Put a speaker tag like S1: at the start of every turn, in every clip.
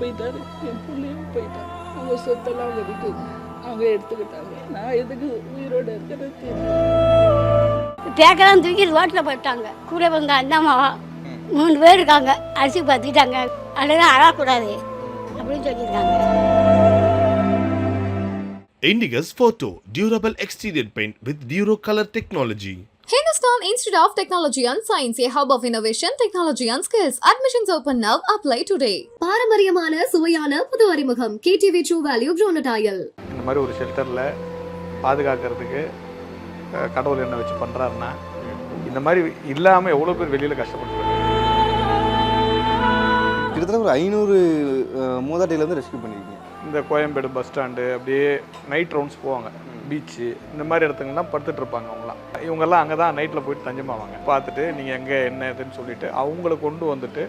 S1: போயிட்டாரு. என் பிள்ளையும் போயிட்டான். அவங்க சொத்தெல்லாம் அவங்க அவங்க எடுத்துக்கிட்டாங்க. நான் எதுக்கு உயிரோடு இருக்கிறது
S2: தேக்கெல்லாம் தூக்கி ரோட்டில் போட்டாங்க. கூட வந்த அண்ணாமா மூணு பேர் இருக்காங்க. அரிசி பார்த்துக்கிட்டாங்க அதெல்லாம் அழக்கூடாது அப்படின்னு சொல்லியிருக்காங்க.
S3: Indigus Photo Durable Exterior Paint with Duro Color Technology.
S4: Hindustan Institute of Technology and Science, a hub of innovation, technology and skills. Admissions open now. Apply today.
S5: பாரம்பரியமான சுவையான புது அறிமுகம் கேடிவி ட்ரூ வேல்யூ ப்ரோனடாயல்
S6: இந்த மாதிரி ஒரு ஷெல்டரில் பாதுகாக்கிறதுக்கு கடவுள் என்ன வச்சு பண்ணுறாருன்னா இந்த மாதிரி இல்லாமல் எவ்வளோ பேர் வெளியில் கஷ்டப்பட்டுருக்காங்க
S7: கிட்டத்தட்ட ஒரு ஐநூறு மூதாட்டிலேருந்து ரெஸ்க்யூ பண்ணியிருக்கீங்க
S6: இந்த கோயம்பேடு பஸ் ஸ்டாண்டு அப்படியே நைட் ரவுண்ட்ஸ் போவாங்க பீச்சு இந்த மாதிரி இடத்துங்கலாம் படுத்துட்டு இருப்பாங்க அவங்களாம் இவங்கெல்லாம் அங்கே தான் நைட்டில் போயிட்டு தஞ்சமாவாங்க. பார்த்துட்டு நீங்கள் எங்கே என்ன இதுன்னு சொல்லிட்டு அவங்கள கொண்டு வந்துட்டு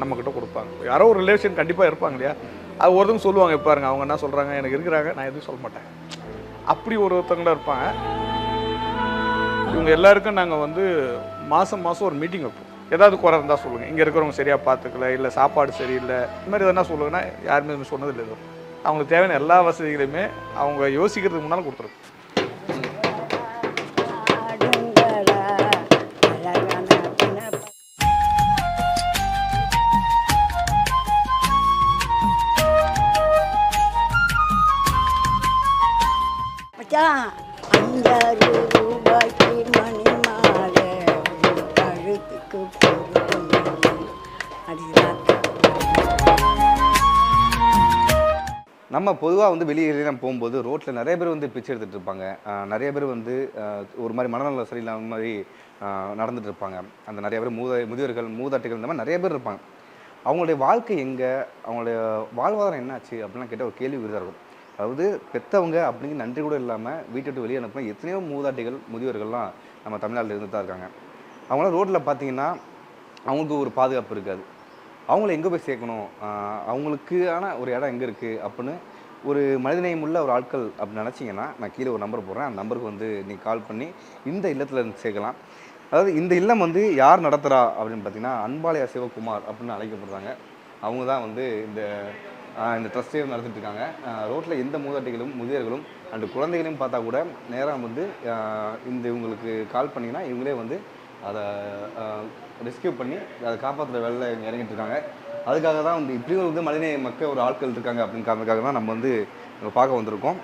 S6: நம்மக்கிட்ட கொடுப்பாங்க. யாரோ ஒரு ரிலேஷன் கண்டிப்பாக இருப்பாங்க இல்லையா? அது ஒருத்தவங்க சொல்லுவாங்க பாருங்க அவங்க என்ன சொல்கிறாங்க எனக்கு இருக்கிறாங்க நான் எதுவும் சொல்ல மாட்டேன். அப்படி ஒரு ஒருத்தவங்களும் இருப்பாங்க. இவங்க எல்லாருக்கும் நாங்கள் வந்து மாதம் மாதம் ஒரு மீட்டிங் வைப்போம். ஏதாவது குறை இருந்தால் சொல்லுங்கள் இங்கே இருக்கிறவங்க சரியாக பார்த்துக்கல இல்லை சாப்பாடு சரியில்லை. இந்த மாதிரி எதனா சொல்லுங்கன்னா யாருமே எதுவும் சொன்னது இல்லை எதுவும் அவங்களுக்கு தேவையான எல்லா வசதிகளையுமே அவங்க யோசிக்கிறதுக்கு முன்னால் கொடுத்துருக்கோம்
S2: அஞ்சாறு
S7: நம்ம பொதுவாக வந்து வெளியே நம்ம போகும்போது ரோட்டில் நிறைய பேர் வந்து பிச்சை எடுத்துகிட்டு இருப்பாங்க. நிறைய பேர் வந்து ஒரு மாதிரி மனநல சரியில்லாத மாதிரி நடந்துகிட்டு இருப்பாங்க. அந்த நிறைய பேர் மூத முதியோர்கள் மூதாட்டிகள் இந்த மாதிரி நிறைய பேர் இருப்பாங்க. அவங்களுடைய வாழ்க்கை எங்கே? அவங்களுடைய வாழ்வாதாரம் என்னாச்சு? அப்படின்லாம் கேட்டால் ஒரு கேள்வி விருதாக இருக்கும். அதாவது பெற்றவங்க அப்படிங்கிற நன்றி கூட இல்லாமல் வீட்டை விட்டு வெளியே அனுப்பின எத்தனையோ மூதாட்டிகள் முதியோர்கள்லாம் நம்ம தமிழ்நாட்டில் இருந்து தான் இருக்காங்க. அவங்களாம் ரோட்டில் பார்த்தீங்கன்னா அவங்களுக்கு ஒரு பாதுகாப்பு இருக்காது. அவங்கள எங்கே போய் சேர்க்கணும்? அவங்களுக்கான ஒரு இடம் எங்கே இருக்குது அப்படின்னு ஒரு மனிதநேயம் உள்ள ஒரு ஆட்கள் அப்படி நினச்சிங்கன்னா நான் கீழே ஒரு நம்பர் போடுறேன். அந்த நம்பருக்கு வந்து நீங்கள் கால் பண்ணி இந்த இல்லத்தில் இருந்து சேர்க்கலாம். அதாவது இந்த இல்லம் வந்து யார் நடத்துகிறா அப்படின்னு பார்த்தீங்கன்னா அன்பாலயா சிவகுமார் அப்படின்னு அழைக்கப்படுறாங்க. அவங்க தான் வந்து இந்த இந்த ட்ரஸ்ட்டே நடத்திட்டு இருக்காங்க. ரோட்டில் எந்த மூதாட்டிகளும் முதியர்களும் அண்டு குழந்தைகளையும் பார்த்தா கூட நேராக வந்து இந்த இவங்களுக்கு கால் பண்ணிங்கன்னா இவங்களே வந்து அதை ரெஸ்கியூ பண்ணி அதை காப்பாற்றுற வேலையில் இவங்க இறங்கிட்டு இருக்காங்க. அதுக்காக தான் வந்து இப்படியும் வந்து மனிதநேய மக்கள் ஒரு ஆட்கள் இருக்காங்க அப்படின்னு காரணத்துக்காக தான் நம்ம வந்து இங்கே பார்க்க வந்திருக்கோம்.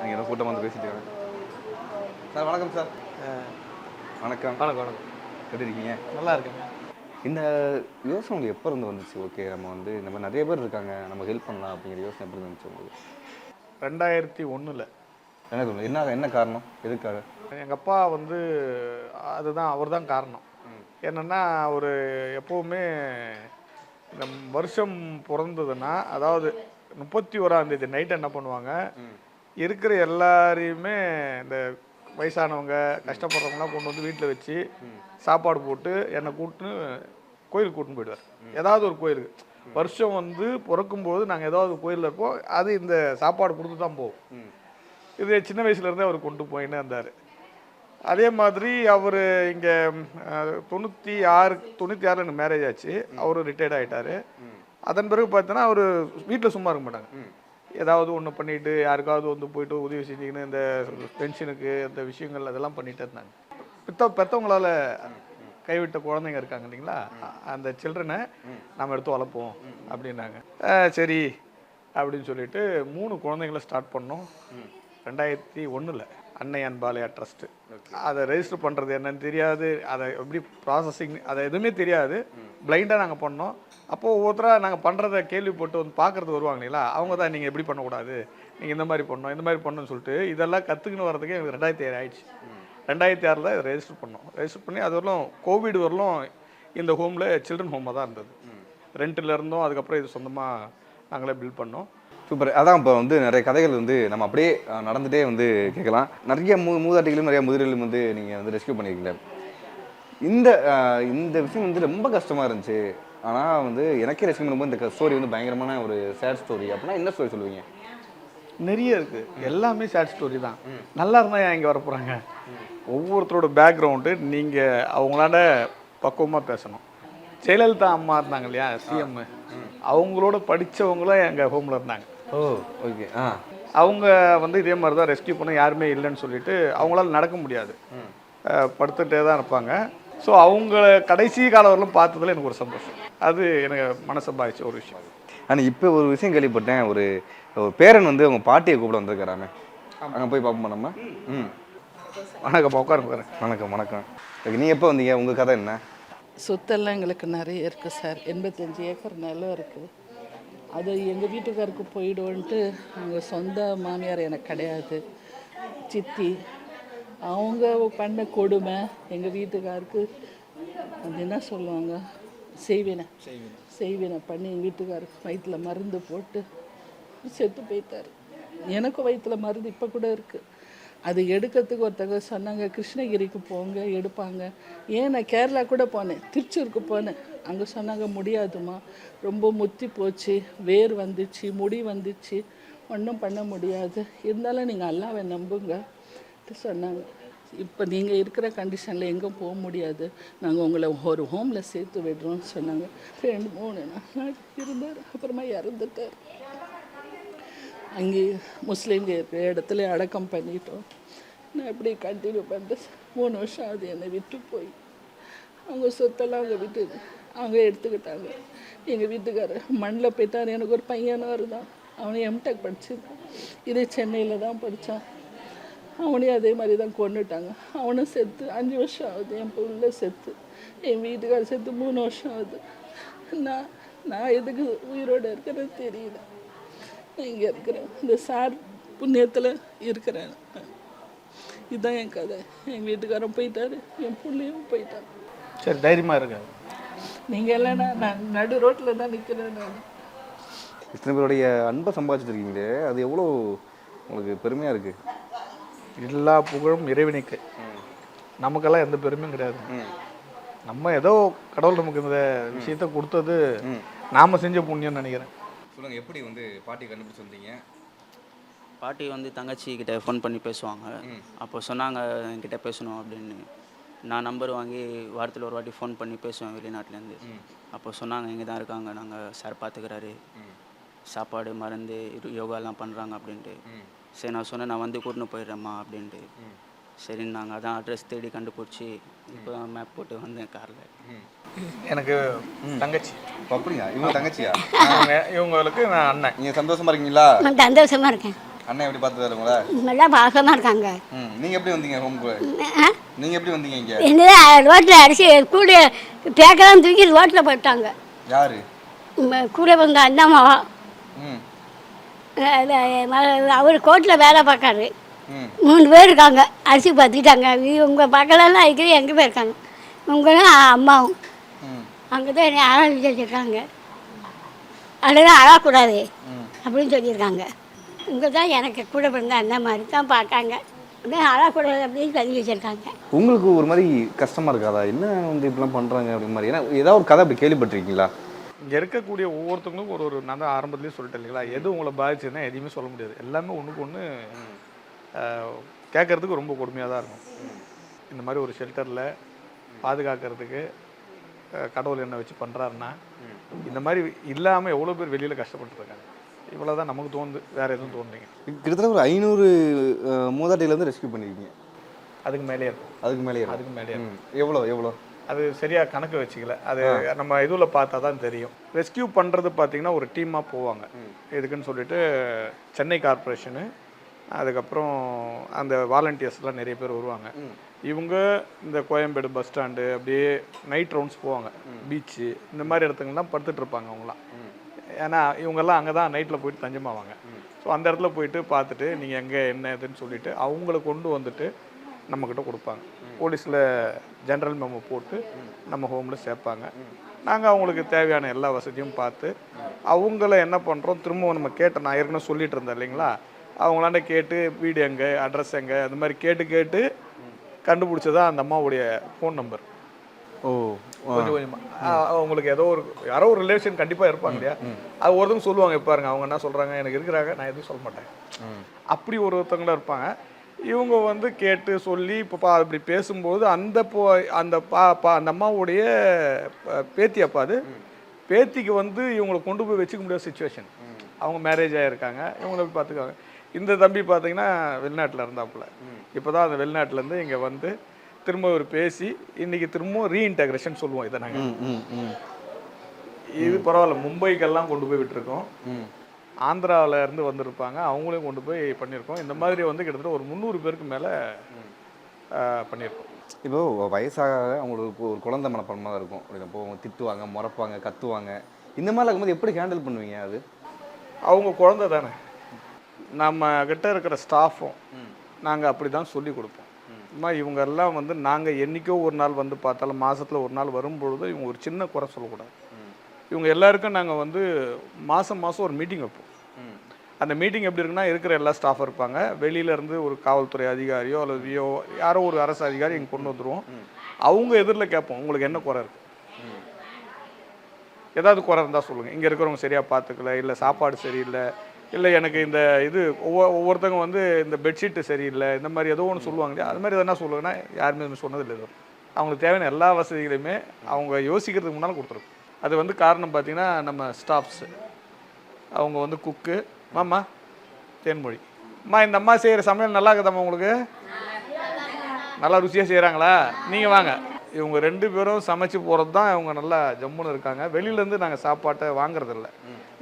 S7: அங்கே ஏதோ கூட்டம் வந்து பேசிட்டு இருக்காங்க. சார் வணக்கம் சார். வணக்கம்.
S6: வணக்கம் வணக்கம்.
S7: எப்படி இருக்கீங்க?
S6: நல்லா இருக்குங்க
S7: இந்த யோசனை உங்களுக்கு எப்போ இருந்து வந்துச்சு? ஓகே நம்ம வந்து இந்த மாதிரி நிறைய பேர் இருக்காங்க. நம்ம ஹெல்ப் பண்ணலாம் அப்படிங்கிற யோசனை எப்படி இருந்துச்சு உங்களுக்கு?
S6: ரெண்டாயிரத்தி ஒன்றில்
S7: என்ன சொல்லுங்க என்ன என்ன காரணம்? எதுக்காக?
S6: எங்கள் அப்பா வந்து அதுதான் அவர் தான் காரணம். என்னென்னா அவர் எப்போவுமே இந்த வருஷம் பிறந்ததுன்னா அதாவது முப்பத்தி ஓராந்தேதி நைட் என்ன பண்ணுவாங்க? இருக்கிற எல்லாரையுமே இந்த வயசானவங்க கஷ்டப்படுறவங்களாம் கொண்டு வந்து வீட்டில் வச்சு சாப்பாடு போட்டு என்னை கூட்டின்னு கோயிலுக்கு கூட்டின்னு போயிடுவார். ஏதாவது ஒரு கோயிலுக்கு. வருஷம் வந்து பிறக்கும்போது நாங்கள் ஏதாவது கோயிலில் இருப்போம். அது இந்த சாப்பாடு கொடுத்து தான் போவோம் இது சின்ன வயசுலேருந்தே அவர் கொண்டு போயின்னு இருந்தார் அதே மாதிரி அவர் இங்கே தொண்ணூற்றி ஆறு தொண்ணூற்றி ஆறில் எனக்கு மேரேஜ் ஆச்சு. அவர் ரிட்டையர்ட் ஆகிட்டார் அதன் பிறகு பார்த்தோன்னா அவர் வீட்டில் சும்மா இருக்க மாட்டாங்க. ஏதாவது ஒன்று பண்ணிட்டு யாருக்காவது வந்து போயிட்டு உதவி செஞ்சுக்கின்னு இந்த பென்ஷனுக்கு இந்த விஷயங்கள் அதெல்லாம் பண்ணிட்டு இருந்தாங்க. பெத்த பெற்றவங்களால கைவிட்ட குழந்தைங்க இருக்காங்க இல்லைங்களா? அந்த சில்ட்ரனை நம்ம எடுத்து வளர்ப்போம் அப்படின்னாங்க. "ஆ, சரி அப்படின்னு சொல்லிட்டு மூணு குழந்தைங்கள ஸ்டார்ட் பண்ணோம். ரெண்டாயிரத்தி ஒன்றில் அன்னை அன்பாலயா ட்ரஸ்ட்டு அதை ரெஜிஸ்டர் பண்ணுறது என்னன்னு தெரியாது. அதை எப்படி ப்ராசஸிங் அதை எதுவுமே தெரியாது. பிளைண்டாக நாங்கள் பண்ணோம். அப்போது ஒவ்வொருத்தராக நாங்கள் பண்ணுறத கேள்விப்பட்டு வந்து பார்க்குறது வருவாங்க இல்லைங்களா அவங்க தான் நீங்கள் எப்படி பண்ணக்கூடாது? நீங்கள் இந்த மாதிரி பண்ணணும் இந்த மாதிரி பண்ணணும்னு சொல்லிட்டு இதெல்லாம் கற்றுக்கின்னு வரதுக்கு எனக்கு ரெண்டாயிரத்தி ஏழு ஆயிடுச்சு. ரெண்டாயிரத்தி ஆறில் இதை ரெஜிஸ்டர் பண்ணோம். ரெஜிஸ்டர் பண்ணி அது வரலும் கோவிட் வரலும் இந்த ஹோமில் சில்ட்ரன் ஹோமாக தான் இருந்தது. ரெண்ட்டில் இருந்தோம். அதுக்கப்புறம் இது சொந்தமாக நாங்களே பில்ட் பண்ணோம்.
S7: சூப்பர் அதான் இப்போ வந்து நிறைய கதைகள் வந்து நம்ம அப்படியே அஹ், நடந்துட்டே வந்து கேட்கலாம். நிறைய மூ மூதாட்டிகளும் நிறைய முதிர்களும் வந்து நீங்கள் வந்து ரெஸ்க்யூ பண்ணியிருக்கீங்க இந்த இந்த விஷயம் வந்து ரொம்ப கஷ்டமாக இருந்துச்சு. ஆனால் வந்து எனக்கே ரெஸ்க்யூ பண்ணும்போது இந்த ஸ்டோரி வந்து பயங்கரமான ஒரு சேட் ஸ்டோரி அப்படின்னா என்ன ஸ்டோரி சொல்லுவீங்க?
S6: நிறைய இருக்கு. எல்லாமே ஷார்ட் ஸ்டோரி தான். நல்லா இருந்தால் ஏன் இங்கே வர போகிறாங்க ஒவ்வொருத்தரோட பேக்ரவுண்டு நீங்கள் அவங்களால பக்குவமாக பேசணும். ஜெயலலிதா அம்மா இருந்தாங்க இல்லையா சிஎம் அவங்களோட படித்தவங்களும் எங்கள் ஹோமில் இருந்தாங்க.
S7: ஓ ஓகே ஆ.
S6: அவங்க வந்து இதே மாதிரி தான் ரெஸ்கியூ பண்ண யாருமே இல்லைன்னு சொல்லிட்டு அவங்களால நடக்க முடியாது. படுத்துகிட்டே தான் இருப்பாங்க. ஸோ அவங்க கடைசி காலம் வரலும் பார்த்ததுல எனக்கு ஒரு சந்தோஷம். அது எனக்கு மனசை பாதிச்ச ஒரு விஷயம்.
S7: ஆனால் இப்போ ஒரு விஷயம் கேள்விப்பட்டேன். ஒரு ஒரு பேரன் வந்து உங்கள் பாட்டியை கூப்பிட வந்திருக்காராமே. அங்கே போய் பார்ப்போமா நம்ம? ம்.
S6: வணக்கம் உட்காருங்க
S7: வணக்கம் வணக்கம். நீ எப்போ வந்தீங்க? உங்கள் கதை என்ன?
S1: சொத்தெல்லாம் எங்களுக்கு நிறைய இருக்குது சார். எண்பத்தஞ்சு ஏக்கர் நிலம் இருக்குது அது எங்கள் வீட்டுக்காருக்கு போயிடுவோன்ட்டு அவங்க சொந்த மாமியார் எனக்கு கிடையாது. சித்தி அவங்க பண்ண கொடுமை எங்கள் வீட்டுக்காருக்கு அது என்ன சொல்லுவாங்க? செய்வினை. செய்வினை. பண்ணி எங்கள் வீட்டுக்காருக்கு வயிற்றுல மருந்து போட்டு செத்து போயிட்டார். எனக்கும் வயிற்றுல மருந்து இப்போ கூட இருக்குது அது எடுக்கிறதுக்கு ஒருத்தங்க சொன்னாங்க கிருஷ்ணகிரிக்கு போங்க எடுப்பாங்க. ஏன் நான் கேரளா கூட போனேன் திருச்சூருக்கு போனேன். அங்கே சொன்னாங்க முடியாதுமா ரொம்ப முத்தி போச்சு வேர் வந்துச்சு முடி வந்துச்சு. ஒன்றும் பண்ண முடியாது. இருந்தாலும் நீங்கள் அல்லாவை நம்புங்க. சொன்னாங்க. இப்போ நீங்கள் இருக்கிற கண்டிஷனில் எங்கே போக முடியாது. நாங்கள் உங்களை ஒரு ஹோமில் சேர்த்து விடுறோம்னு சொன்னாங்க. ரெண்டு மூணு நாள் இருந்தார். அப்புறமா இறந்துட்டார். அங்கே முஸ்லீம்க இருக்கிற இடத்துல அடக்கம் பண்ணிட்டோம். நான் இப்படி கண்டினியூ பண்ணிட்டு மூணு வருஷம் அது என்னை விட்டு போய். அவங்க சொத்தெல்லாம் அங்கே விட்டு அவங்க எடுத்துக்கிட்டாங்க. எங்கள் வீட்டுக்காரர். மண்ணில் போயிட்டார் எனக்கு ஒரு பையனார் தான் அவனும் எம்டெக் படிச்சிருக்கான் இதே சென்னையில் தான் படித்தான் அவனையும் அதே மாதிரி தான் கொண்டுட்டாங்க. அவனும் செத்து. அஞ்சு வருஷம் ஆகுது. என் பிள்ள செத்து. என் வீட்டுக்காரர் செத்து. மூணு வருஷம் ஆகுது. நான் நான் எதுக்கு உயிரோடு இருக்கிறது தெரியல. இங்கே இருக்கிறேன். இந்த சார் புண்ணியத்தில் இருக்கிறேன். இதுதான் என் கதை. எங்கள் வீட்டுக்காரன் போயிட்டாரு. என் பிள்ளையும் போயிட்டான்
S6: சரி தைரியமாக இருக்காங்க
S1: நீங்கள் இல்லைன்னா நான் நடு ரோட்டில் தான் நிற்கிறேன் நான்.
S7: இத்தனை பேருடைய அன்பை சம்பாதிச்சிருக்கீங்களே அது எவ்வளோ உங்களுக்கு பெருமையாக இருக்குது
S6: எல்லா புகழும் இறைவனுக்கு. நமக்கெல்லாம் எந்த பெருமையும் கிடையாது. நம்ம ஏதோ கடவுள் நமக்கு இந்த விஷயத்த கொடுத்தது நாம செஞ்ச புண்ணியம்னு நினைக்கிறேன்.
S7: சொல்லுங்கள் எப்படி வந்து பாட்டி கண்டுபிடிச்சி வந்தீங்க?
S8: பாட்டி வந்து தங்கச்சி கிட்ட ஃபோன் பண்ணி பேசுவாங்க. அப்போ சொன்னாங்க என்கிட்ட பேசணும் அப்படின்னு. நான் நம்பர் வாங்கி வாரத்தில் ஒரு வாட்டி ஃபோன் பண்ணி பேசுவேன் வெளிநாட்டிலேருந்து. அப்போ சொன்னாங்க இங்கே தான் இருக்காங்க நாங்கள் சார் பார்த்துக்கிறாரு சாப்பாடு மருந்து இரு- யோகாலாம் பண்ணுறாங்க அப்படின்ட்டு. சரி நான் சொன்னேன் நான் வந்து கூட்டின்னு போயிடுறேம்மா அப்படின்ட்டு. சரி நாங்கள் அதான் அட்ரஸ் தேடி கண்டுபிடிச்சி இப்போ மேப் போட்டு வந்தேன் காரில்
S6: எனக்கு தங்கச்சி.
S7: அப்படியா? இவங்க தங்கச்சியா?
S6: இவங்க இவங்களுக்கு நான் அண்ணன்.
S7: நீங்கள் சந்தோஷமா இருக்கீங்களா?
S2: நான் சந்தோஷமாக இருக்கேன்.
S7: அண்ணன் எப்படி பார்த்துதாரு உங்களை?
S2: நல்லா பாசமாக இருக்காங்க.
S7: ம் நீங்கள் எப்படி வந்தீங்க ஹோம்க்கு
S2: ஆ?
S7: நீங்கள் எப்படி வந்தீங்க இங்கே?
S2: என்னதான் ரோட்டில் அடிச்சு கூட பேக்கெல்லாம் தூக்கி ரோட்டில் போட்டாங்க.
S7: யாரு?
S2: கூட வந்த அண்ணாமாவா
S7: ம்.
S2: அவர் கோர்ட்டில் வேலை பார்க்காரு. மூணு பேர் இருக்காங்க. அரிசி பார்த்துக்கிட்டாங்க இவங்க பக்கம்லாம் இருக்கிற எங்கே போயிருக்காங்க இவங்களும் அம்மாவும். அங்கே தான் என்னை ஆரம்பிச்சு வச்சுருக்காங்க அதெல்லாம் அழக்கூடாது அப்படின்னு சொல்லியிருக்காங்க. இங்கே தான் எனக்கு கூட பிறந்த அண்ணன் மாதிரி தான் பார்க்காங்க. அப்படியே அழக்கூடாது அப்படின்னு சொல்லி வச்சுருக்காங்க.
S7: உங்களுக்கு ஒரு மாதிரி கஷ்டமா இருக்காதா? என்ன வந்து இப்படிலாம் பண்றாங்க அப்படி மாதிரி? ஏன்னா ஏதாவது ஒரு கதை அப்படி கேள்விப்பட்டிருக்கீங்களா?
S6: இங்கே இருக்கக்கூடிய ஒவ்வொருத்தவங்களுக்கும் ஒரு ஒரு நான் தான் ஆரம்பத்துலேயே சொல்லிட்டேன் இல்லைங்களா? எது உங்களை பாதிச்சுன்னா எதையுமே சொல்ல முடியாது. எல்லாமே ஒன்றுக்கு ஒன்று கேட்கறதுக்கு ரொம்ப கொடுமையாக தான் இருக்கும். இந்த மாதிரி ஒரு ஷெல்டரில் பாதுகாக்கிறதுக்கு கடவுள் என்ன வச்சு பண்ணுறாருன்னா இந்த மாதிரி இல்லாமல் எவ்வளோ பேர் வெளியில் கஷ்டப்பட்டுருக்காங்க. இவ்வளோ தான் நமக்கு தோணுது வேறு எதுவும் தோணுறீங்க
S7: கிட்டத்தட்ட ஒரு ஐநூறு மூதாட்டிலேருந்து ரெஸ்க்யூ பண்ணியிருக்கீங்க
S6: அதுக்கு மேலே இருக்கும்.
S7: அதுக்கு மேலே
S6: அதுக்கு மேலே
S7: ம் எவ்வளோ எவ்வளோ
S6: அது சரியாக கணக்கு வச்சுக்கல. அது நம்ம இதுவில் பார்த்தா தான் தெரியும். ரெஸ்கியூ பண்ணுறது பார்த்தீங்கன்னா ஒரு டீமாக போவாங்க. எதுக்குன்னு சொல்லிட்டு சென்னை கார்ப்பரேஷனு அதுக்கப்புறம் அந்த வாலண்டியர்ஸ்லாம் நிறைய பேர் வருவாங்க. இவங்க இந்த கோயம்பேடு பஸ் ஸ்டாண்டு அப்படியே நைட் ரவுண்ட்ஸ் போவாங்க. பீச்சு இந்த மாதிரி இடத்துங்கலாம் படுத்துட்டு இருப்பாங்க அவங்களாம் ஏன்னா இவங்கெல்லாம் அங்கே தான் நைட்டில் போயிட்டு தஞ்சமாவாங்க. ஸோ அந்த இடத்துல போயிட்டு பார்த்துட்டு நீங்கள் எங்கே என்ன இதுன்னு சொல்லிட்டு அவங்கள கொண்டு வந்துட்டு நம்மக்கிட்ட கொடுப்பாங்க. போலீஸில் ஜென்ரல் மெமோ போட்டு நம்ம ஹோமில் சேர்ப்பாங்க. நாங்கள் அவங்களுக்கு தேவையான எல்லா வசதியும் பார்த்து அவங்கள என்ன பண்ணுறோம் திரும்பவும் நம்ம கேட்ட நான் ஏற்கனவே சொல்லிட்டு இருந்தேன் இல்லைங்களா? அவங்களாண்ட கேட்டு வீடு எங்கே அட்ரஸ் எங்கே அந்த மாதிரி கேட்டு கேட்டு கண்டுபிடிச்சதா அந்த அம்மாவுடைய ஃபோன் நம்பர்
S7: ஓ.
S6: கொஞ்சம் கொஞ்சமா. ஆ, அவங்களுக்கு ஏதோ ஒரு யாரோ ஒரு ரிலேஷன் கண்டிப்பாக இருப்பாங்க இல்லையா? அது ஒருத்தவங்க சொல்லுவாங்க பாருங்க அவங்க என்ன சொல்கிறாங்க எனக்கு இருக்கிறாங்க நான் எதுவும் சொல்ல மாட்டேன். அப்படி ஒருத்தவங்களும் இருப்பாங்க. இவங்க வந்து கேட்டு சொல்லி இப்போ பா அப்படி பேசும்போது அந்த போ அந்த பா பா அந்த அம்மாவுடைய பேத்தி அப்பா அது. பேத்திக்கு வந்து இவங்களை கொண்டு போய் வச்சுக்க முடியாத சுச்சுவேஷன் அவங்க மேரேஜ் ஆகிருக்காங்க இவங்களை போய் பார்த்துக்காங்க இந்த தம்பி பார்த்தீங்கன்னா வெளிநாட்டில் இருந்தாப்புல. இப்போ தான் அந்த வெளிநாட்டிலேருந்து இங்கே வந்து திரும்ப ஒரு பேசி இன்றைக்கி திரும்பவும் ரீஇன்டகிரேஷன் சொல்லுவோம் இதை நாங்கள் இது பரவாயில்ல மும்பைக்கெல்லாம் கொண்டு போய் விட்டுருக்கோம். ஆந்திராவில் இருந்து வந்திருப்பாங்க அவங்களையும் கொண்டு போய் பண்ணியிருக்கோம். இந்த மாதிரி வந்து கிட்டத்தட்ட ஒரு முந்நூறு பேருக்கு மேலே பண்ணியிருக்கோம்.
S7: இப்போ வயசாக அவங்களுக்கு ஒரு குழந்தை மனப்பான்மை தான் இருக்கும். இப்போ திட்டுவாங்க முறைப்பாங்க கத்துவாங்க. இந்த மாதிரிலாம் இருக்கும்போது எப்படி ஹேண்டில் பண்ணுவீங்க அது?
S6: அவங்க குழந்தை தானே. நம்ம கிட்ட இருக்கிற ஸ்டாஃபும் நாங்கள் அப்படி தான் சொல்லி கொடுப்போம். அம்மா இவங்கெல்லாம் வந்து நாங்கள் என்றைக்கோ ஒரு நாள் வந்து பார்த்தாலும் மாதத்தில் ஒரு நாள் வரும்பொழுது இவங்க ஒரு சின்ன குறை சொல்லக்கூடாது. இவங்க எல்லாருக்கும் நாங்கள் வந்து மாதம் மாதம் ஒரு மீட்டிங் வைப்போம். அந்த மீட்டிங் எப்படி இருக்குன்னா இருக்கிற எல்லா ஸ்டாஃப் இருப்பாங்க. வெளியில இருந்து ஒரு காவல்துறை அதிகாரியோ அல்லது வியோ யாரோ ஒரு அரசு அதிகாரி இங்கே கொண்டு வந்துருவோம். அவங்க எதிரில் கேட்போம் உங்களுக்கு என்ன குறை இருக்குது ஏதாவது குறை இருந்தால் சொல்லுங்கள் இங்கே இருக்கிறவங்க சரியாக பார்த்துக்கல இல்லை சாப்பாடு சரியில்லை இல்லை எனக்கு இந்த இது ஒவ்வொ ஒவ்வொருத்தவங்க வந்து இந்த பெட்ஷீட்டு சரியில்லை இந்த மாதிரி ஏதோ ஒன்று சொல்லுவாங்க இல்லையா? அது மாதிரி எதனா சொல்லுங்கன்னா யாருமே எதுவும் சொன்னதில்லை இது அவங்களுக்கு தேவையான எல்லா வசதிகளையுமே அவங்க யோசிக்கிறதுக்கு முன்னால் கொடுத்துருக்கோம் அது வந்து காரணம் பார்த்தீங்கன்னா நம்ம ஸ்டாஃப்ஸு அவங்க வந்து குக்கு மாமா தேன்மொழி. அம்மா இந்த அம்மா செய்கிற சமையல் நல்லா இருக்குதாம்மா உங்களுக்கு? நல்லா ருசியாக செய்கிறாங்களா நீங்கள் வாங்க. இவங்க ரெண்டு பேரும் சமைச்சு போகிறது தான் இவங்க நல்லா ஜம்முன்னு இருக்காங்க. வெளியிலேருந்து நாங்கள் சாப்பாட்டை வாங்குறதில்ல.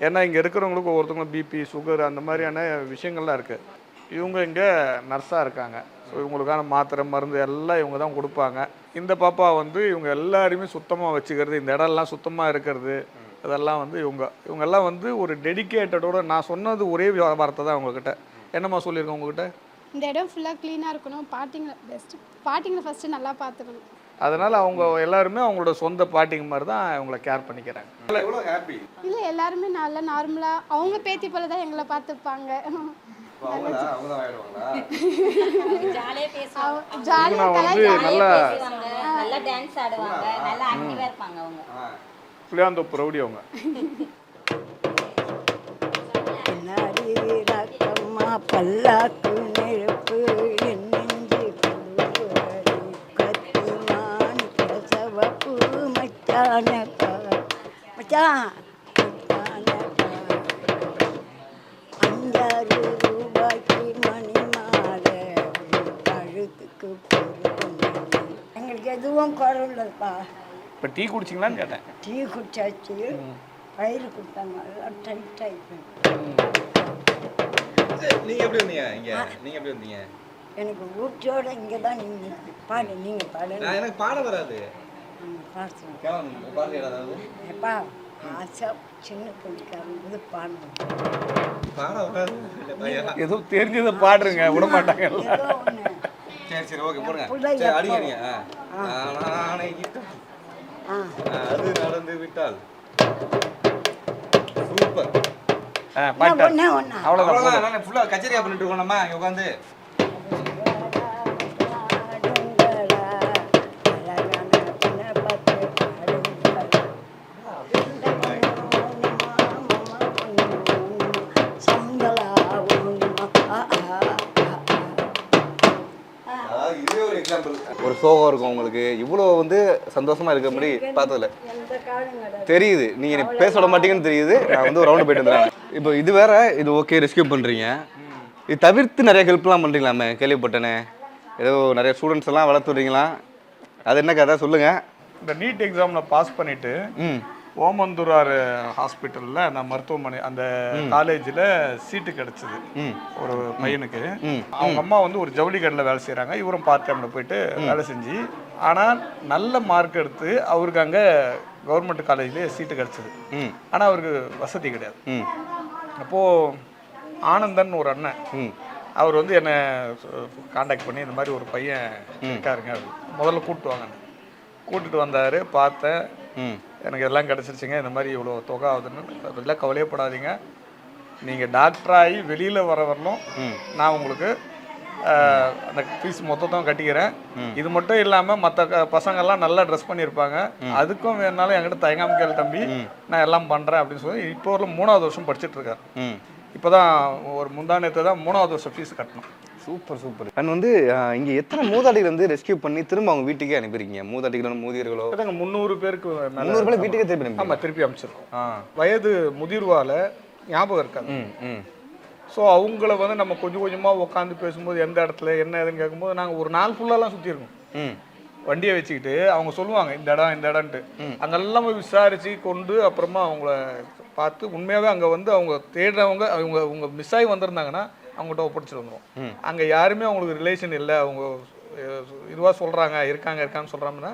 S6: ஏன்னா இங்கே இருக்கிறவங்களுக்கு ஒவ்வொருத்தவங்களும் பிபி சுகர் அந்த மாதிரியான விஷயங்கள்லாம் இருக்குது இவங்க இங்கே நர்ஸாக இருக்காங்க. ஸோ இவங்களுக்கான மாத்திரை மருந்து எல்லாம் இவங்க தான் கொடுப்பாங்க. இந்த பாப்பா வந்து இவங்க எல்லாருமே சுத்தமாக வச்சுக்கிறது இந்த இடம்லாம் சுத்தமாக இருக்கிறது இதெல்லாம் வந்து இவங்க இவங்கெல்லாம் வந்து ஒரு டெடிக்கேட்டடோட நான் சொன்னது ஒரே வார்த்தை தான் உங்ககிட்ட. என்னம்மா சொல்லியிருக்கேன் உங்ககிட்ட?
S9: இந்த இடம் ஃபுல்லாக க்ளீனாக இருக்கணும். பாட்டிங்களை பெஸ்ட்டு பாட்டிங்களை ஃபஸ்ட்டு நல்லா பார்த்துக்கணும்.
S6: அதனால் அவங்க எல்லாருமே அவங்களோட சொந்த பாட்டிங்க மாதிரி தான் இவங்களை கேர் பண்ணிக்கிறாங்க.
S9: இல்லை எல்லாருமே நல்லா நார்மலாக அவங்க பேத்தி போல தான் எங்களை பார்த்துப்பாங்க.
S7: அவங்க அவங்க தான் ஆயிடுவாங்களா?
S2: மச்சான. மச்சான். அஞ்சாறு ரூபாய்க்கு மணி மாலை கழுத்துக்கு பொருள் எங்களுக்கு எதுவும் குறை இல்லைப்பா.
S6: இப்போ டீ குடிச்சிங்களான்னு கேட்டேன்.
S2: டீ குடிச்சாச்சு. பயிர் கொடுத்தாங்க. எல்லாம் டைட் ஆகிட்டு
S7: நீங்க எப்படி வந்தீங்க இங்க? நீங்க எப்படி வந்தீங்க?
S2: எனக்கு ஊட்டியோட இங்கே தான் நின்று பாடு நீங்கள் பாடு
S7: நான் எனக்கு பாட வராது.
S2: எப்பா ஆசை சின்ன பிள்ளைக்காரங்க பாடணும்
S7: பாட. வராது
S6: ஏதோ தெரிஞ்சதை பாடுறேங்க. விட மாட்டாங்க
S7: சரி சரி ஓகே போடுங்க? அடிங்க அது நடந்து விட்டால். சூப்பர்.
S6: அவ்வளோதான்
S7: ஃபுல்லாக கச்சேரியா பண்ணிட்டு இருக்கோம் நம்ம. இங்க உட்காந்து. சோகம் இருக்கும் உங்களுக்கு. இவ்வளோ வந்து சந்தோஷமா இருக்கிற மாதிரி பார்த்ததில்ல. தெரியுது. நீங்க எனக்கு பேச விட மாட்டீங்கன்னு தெரியுது. நான் வந்து ஒரு ரவுண்டு போயிட்டு வந்துடுறேன். இப்போ இது வேற இது ஓகே ரெஸ்கியூ பண்றீங்க. இது தவிர்த்து நிறைய ஹெல்ப்லாம் பண்றீங்களாமே? கேள்விப்பட்டேனே. ஏதோ நிறைய ஸ்டூடெண்ட்ஸ் எல்லாம் வளர்த்துறீங்களா அது என்ன கதை? சொல்லுங்க.
S6: இந்த நீட் எக்ஸாமில் பாஸ் பண்ணிட்டு
S7: ம்.
S6: ஓமந்தூரார் ஹாஸ்பிட்டலில் அந்த மருத்துவமனை அந்த காலேஜில் சீட்டு கிடச்சிது. ஒரு பையனுக்கு. அவங்க அம்மா வந்து ஒரு ஜவுளி கடையில் வேலை செய்கிறாங்க இவரும் பார்ட் டைமில் போயிட்டு வேலை செஞ்சு ஆனால் நல்ல மார்க் எடுத்து அவருக்கு அங்கே கவர்மெண்ட் காலேஜ்லேயே சீட்டு கிடச்சிது. ஆனால் அவருக்கு வசதி கிடையாது. அப்போது ஆனந்தன் ஒரு அண்ணன். அவர் வந்து என்னை காண்டாக்ட் பண்ணி இந்த மாதிரி ஒரு பையன் இருக்காருங்க முதல்ல கூப்பிட்டு வாங்க கூட்டிட்டு வந்தார் பார்த்தேன். எனக்கு எல்லாம் கிடச்சிருச்சுங்க. இந்த மாதிரி இவ்வளோ தொகை ஆகுதுன்னு அதெல்லாம் கவலையப்படாதீங்க. நீங்கள் டாக்டராகி வெளியில் வர வரலும் நான் உங்களுக்கு அந்த ஃபீஸ் மொத்தத்தையும் கட்டிக்கிறேன். இது மட்டும் இல்லாமல் மற்ற பசங்கள்லாம் நல்லா ட்ரெஸ் பண்ணியிருப்பாங்க. அதுக்கும் வேணாலும் என்கிட்ட தயங்காம கேள் தம்பி. நான் எல்லாம் பண்ணுறேன் அப்படின்னு சொல்லி இப்போ ஒரு மூணாவது வருஷம் படிச்சுட்டு இருக்காரு. இப்போ தான் ஒரு முந்தானத்தை தான் மூணாவது வருஷம் ஃபீஸ் கட்டணும்.
S7: Super super. அண்ட் வந்து இங்க எத்தனை மூதாட்டிகள் வந்து ரெஸ்கியூ பண்ணி திரும்ப அவங்க வீட்டுக்கே அனுப்பியிருக்கீங்க? மூதாட்டிகளோ முதியர்களோ?
S6: அதாங்க முந்நூறு பேருக்கு
S7: முந்நூறு பேர் வீட்டுக்கே திருப்பி அனுப்பி
S6: திருப்பி அமைச்சிருக்கோம்.
S7: ஆ.
S6: வயது முதிர்வால ஞாபகம் இருக்காது. ஸோ அவங்கள வந்து நம்ம கொஞ்சம் கொஞ்சமாக உட்காந்து பேசும்போது எந்த இடத்துல என்ன ஏதுன்னு கேட்கும்போது நாங்கள் ஒரு நாள் ஃபுல்லாலாம் சுற்றிருக்கோம் வண்டியை வச்சுக்கிட்டு அவங்க சொல்லுவாங்க இந்த இடம் இந்த இடம்ன்ட்டு. அங்கெல்லாம் போய் விசாரித்து கொண்டு அப்புறமா அவங்கள பார்த்து உண்மையாகவே அங்கே வந்து அவங்க தேடுறவங்க அவங்க அவங்க மிஸ் ஆகி வந்திருந்தாங்கன்னா அவங்ககிட்ட ஒப்படைச்சிட்டு வந்துடும் அங்கே யாருமே அவங்களுக்கு ரிலேஷன் இல்லை. அவங்க இதுவாக சொல்கிறாங்க இருக்காங்க இருக்கான்னு சொல்கிறாங்கன்னா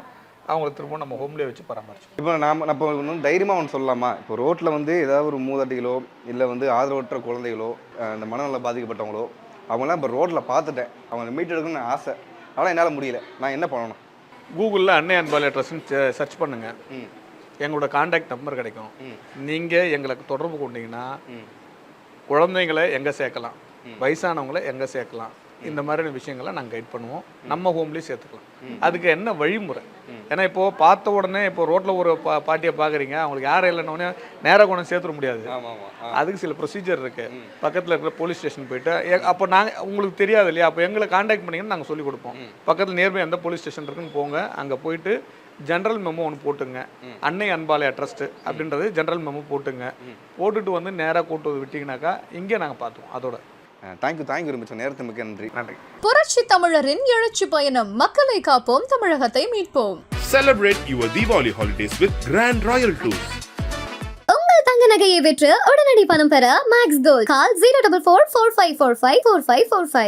S6: அவங்கள திரும்ப நம்ம ஹோம்லேயே வச்சு பராமரிச்சோம்
S7: இப்போ நாம நம்ம வந்து தைரியமாக ஒன்று சொல்லலாமா? இப்போ ரோட்டில் வந்து ஏதாவது ஒரு மூதாட்டிகளோ இல்லை வந்து ஆதரவற்ற குழந்தைகளோ இந்த மனநல பாதிக்கப்பட்டவங்களோ அவங்களாம் இப்போ ரோட்டில் பார்த்துட்டேன். அவங்க மீட் எடுக்கணும்னு ஆசை. ஆனால் என்னால் முடியல. நான் என்ன பண்ணணும்?
S6: கூகுளில் அன்னை அன்பால் அட்ரஸ்ன்னு சர்ச் பண்ணுங்க.
S7: ம்.
S6: எங்களோட காண்டாக்ட் நம்பர் கிடைக்கும். நீங்கள் எங்களுக்கு தொடர்பு கொண்டீங்கன்னா
S7: ம்.
S6: குழந்தைங்களை எங்கே சேர்க்கலாம்? வயசானவங்களை எங்கே சேர்க்கலாம்? இந்த மாதிரி விஷயங்களை நாங்கள் கைட் பண்ணுவோம். நம்ம ஹோம்லேயே சேர்த்துக்கலாம். அதுக்கு என்ன வழிமுறை? ஏன்னா இப்போ பார்த்த உடனே இப்போ ரோட்டில் ஒரு பா பாட்டியை பார்க்குறீங்க அவங்களுக்கு யாரும் இல்லைன்னொடனே நேராக கொண்டு சேர்த்துட முடியாது. அதுக்கு சில ப்ரொசீஜர் இருக்கு. பக்கத்தில் இருக்கிற போலீஸ் ஸ்டேஷன் போயிட்டு அப்போ நாங்கள் உங்களுக்கு தெரியாது இல்லையா? அப்போ எங்களை காண்டாக்ட் பண்ணீங்கன்னு நாங்கள் சொல்லி கொடுப்போம். பக்கத்தில் நியர்பை எந்த போலீஸ் ஸ்டேஷன் இருக்குன்னு போங்க. அங்கே போயிட்டு ஜென்ரல் மெமோ ஒன்று போட்டுங்க. அன்னை அன்பாலயா ட்ரஸ்ட் அப்படின்றது ஜென்ரல் மெமோ போட்டுங்க. போட்டுட்டு வந்து நேராக கூட்டு வந்து விட்டீங்கன்னாக்கா இங்கே நாங்கள் பார்த்துவோம் அதோட.
S7: தேங்க்யூ தேங்க்யூ ரொம்ப நேரத்துக்கு மிக்க நன்றி.
S6: நன்றி.
S4: புரட்சி தமிழரின் எழுச்சி பயணம். மக்களை காப்போம் தமிழகத்தை மீட்போம்.
S3: Celebrate your Diwali holidays with Grand Royal Tours.
S5: உங்கள் தங்க நகையை விற்று உடனடி பணம் பெற Max Gold call zero double four four five four five four five four five